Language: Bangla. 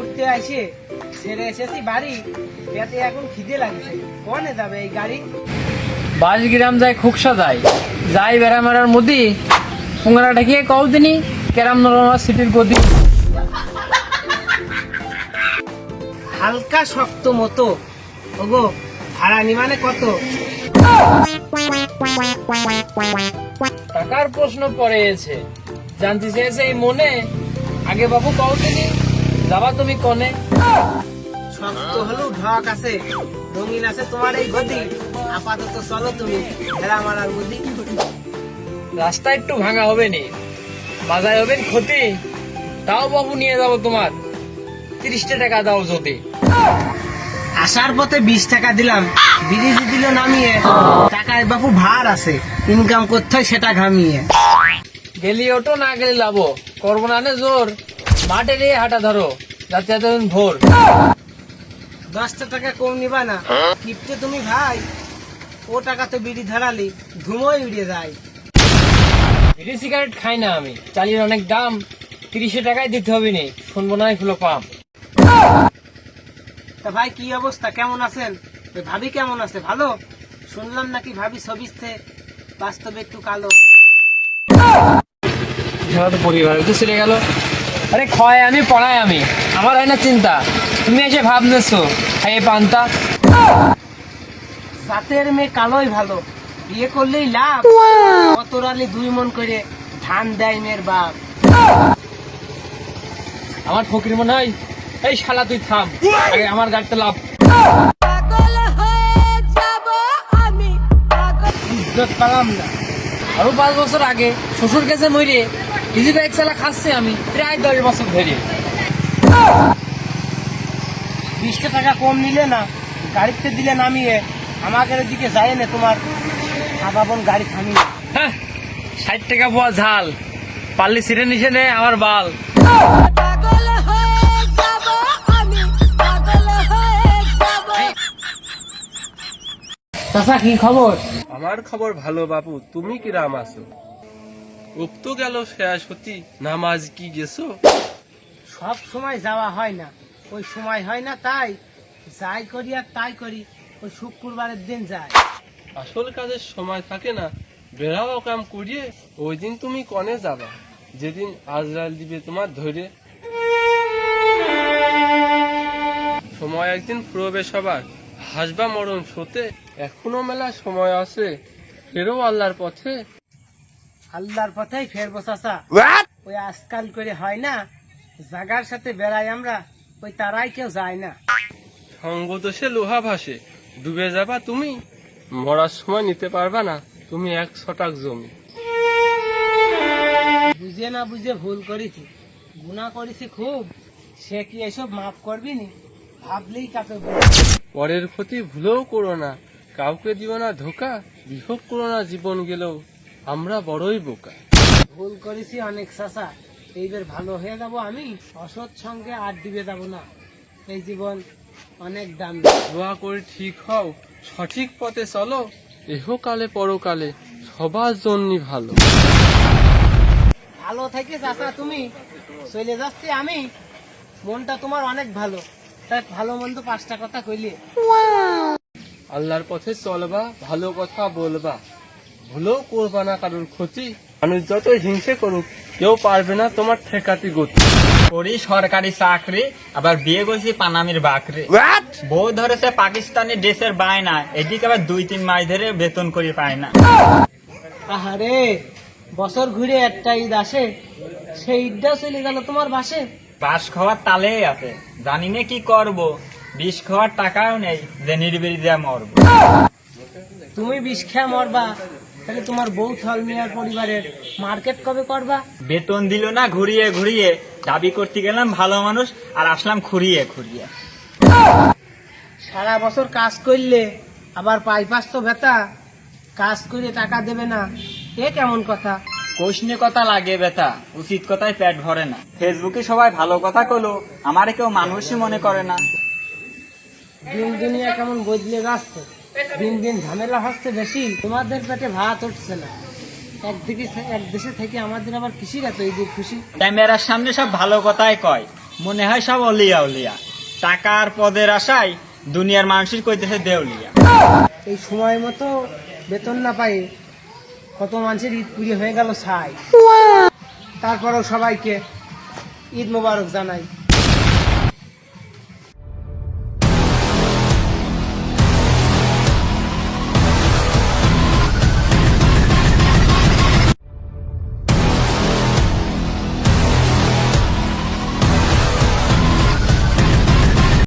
ঘুরতে আসে ছেড়ে এসেছি বাড়ি পেটে এখন খিদে লাগছে। কনে যাবে এই গাড়ি? বাস গ্রাম যায় খুকসা যায়। যাই বেড়া মারার মধ্যে পুঙ্গারা ঠেকিয়ে কও দিনি? কেরাম নরমা সিটির গদি। হালকা শক্ত মতো। ওগো ভাড়া নিমানে কত? টাকার প্রশ্ন পড়ে এসে। জানতে চেয়েছে এই মনে। আগে বাবু কও দিনি? যাবা তুমি কনে? শক্ত হলেও ঢক আছে রঙিন আছে তোমার এই গদি। আপাতত চলো তুমি ভেড়া মারার গদি। রাস্তা একটু ভাঙা হবে নি। বাজায় হবে ক্ষতি। তাও বাবু নিয়ে যাব তোমার। তিরিশটা টাকা দাও যদি। আসার পথে বিশ টাকা দিলাম বিদেশি দিল নামিয়ে। টাকায় বাপু ভার আছে ইনকাম করতে হয় সেটা ঘামিয়ে। গেলি ওটো না গেলি লাভো করব না নে জোর। মাঠে নিয়ে হাঁটা ধরো যাতে এতদিন ভোর দশটা টাকা কম নিবা না কিপটে তুমি ভাই ও টাকা তো বিড়ি ধরালি ধুমোই উড়িয়ে যায় বিড়ি সিগারেট খাই না আমি চালিয়ে অনেক দাম তিরিশে টাকায় দিতে হবে নি শুনব না এগুলো পাম্প তা ভাই কি অবস্থা কেমন আছেন ভাবি কেমন আছে ভালো শুনলাম নাকি ভাবি ছবিতে বাস্তবে একটু কালো পরিবার তো ছেড়ে গেল আরে ক্ষয় আমি পড়াই আমি। আমার হয় না চিন্তা। তুমি এসে ভাব নেছো। খাইয়ে পান্তা। জাতের মেয়ে কালোই ভালো। বিয়ে করলেই লাভ। কত রালি দুই মন করে ধান দেয় মেয়ের বাপ। আমার ফকির মনে হয় এই শালা তুই থাম। আগে আমার গাড়িতে লাভ। পাগল যাব আমি। পাগল। ইজ্জত পালাম না। আরও পাঁচ বছর আগে শ্বশুর কাছে মরে ইজি বাইক চালা খাচ্ছে আমি প্রায় দশ বছর ধরে। বিশটা টাকা কম নিলে না গাড়িতে দিলে নামিয়ে আমাদের দিকে যায় না তোমার আবাবন গাড়ি থামিয়ে। হ্যাঁ ষাট টাকা পোয়া ঝাল পারলে নিচে নে আমার বাল। পাগল হয়ে যাব আমি পাগল হয়ে যাব। চাচা কি খবর? আমার খবর ভালো বাপু। তুমি কিরাম আছো? উক্ত গেল হতি নামাজ কি গেছো? সব সময় যাওয়া হয় না। ওই সময় হয় না তাই যাই করি আর তাই করি ওই শুক্রবারের দিন যায় আসল কাজের সময় থাকে না। বেড়াও কাম করিয়ে ওই দিন তুমি কনে যাবা। যেদিন আজরাল দিবে তোমার ধরে সময় একদিন ফুরবে সবার হাসবা মরণ সতে এখনও মেলা সময় আছে। ফেরো আল্লাহর পথে। আল্লাহর পথেই ফেরবো চাচা। ওই আজকাল করে হয় না জাগার সাথে বেড়াই আমরা ওই তারাই কেউ যায় না। সঙ্গ দোষে লোহা ভাসে ডুবে যাবা তুমি মরার সময় নিতে পারবা না তুমি এক ছটাক জমি। বুঝে না বুঝে ভুল করেছি গুণা করেছি খুব সে কি এসব মাফ করবি নি? ভাবলেই কাকে। পরের ক্ষতি ভুলেও করো না কাউকে দিও না ধোকা বিভোগ করো না জীবন গেলেও। আমরা বড়ই বোকা। ভুল করেছি অনেক চাচা। এইবার ভালো হয়ে যাব আমি অসৎ সঙ্গে আর দিবে যাব না। এই জীবন অনেক দাম। দোয়া করে ঠিক হও সঠিক পথে চলো এহকালে পরকালে সবার জন্যই ভালো। ভালো থেকে চাচা তুমি চলে যাচ্ছি আমি। মনটা তোমার অনেক ভালো। তাই ভালো মন্দ পাঁচটা কথা কইলে। আল্লাহর পথে চলবা ভালো কথা বলবা। ভুলেও করবা না কারোর ক্ষতি। মানুষ যতই হিংসে করুক কেউ পারবে না তোমার ঠেকাতি গতি। করি সরকারি চাকরি আবার বিয়ে করছি পানামির বাকরি। বউ ধরেছে পাকিস্তানি ড্রেসের বায়না এদিকে আবার দুই তিন মাস ধরে বেতন করে পায় না। আহারে বছর ঘুরে একটা ঈদ আসে সেই ঈদটা চলে গেল তোমার বাসে? বাস খাওয়ার তালেই আছে জানি না কি করব। বিষ খাওয়ার টাকাও নেই যে নির্বিড়ি দিয়ে মরবো। তুমি বিষ খেয়া মরবা। তাহলে তোমার বউ থল মিয়ার পরিবারের মার্কেট কবে করবা? বেতন দিল না ঘুরিয়ে ঘুরিয়ে। দাবি করতে গেলাম ভালো মানুষ আর আসলাম খুঁড়িয়ে খুঁড়িয়ে। সারা বছর কাজ করলে আবার পাইপাস তো ভেতা কাজ করে টাকা দেবে না। এ কেমন কথা? কোশনে কথা লাগে বেটা উচিত কথায় পেট ভরে না। ফেসবুকে সবাই ভালো কথা কলো আমারে কেউ মানুষই মনে করে না। দিন দুনিয়া কেমন বদলে যাচ্ছে? দিন দিন ঝামেলা হচ্ছে বেশি। তোমাদের পেটে ভাত উঠছে না। একদিকে এক দেশে থেকে আমাদের আবার কৃষির এত ঈদের খুশি ক্যামেরার সামনে সব ভালো কথাই কয়। মনে হয় সব অলিয়া উলিয়া টাকার পদের আশায় দুনিয়ার মানুষের কইতেছে দেউলিয়া এই সময় মতো বেতন না পাই কত মানুষের ঈদ পুড়িয়ে হয়ে গেল ছাই। তারপরেও সবাইকে ঈদ মোবারক জানাই।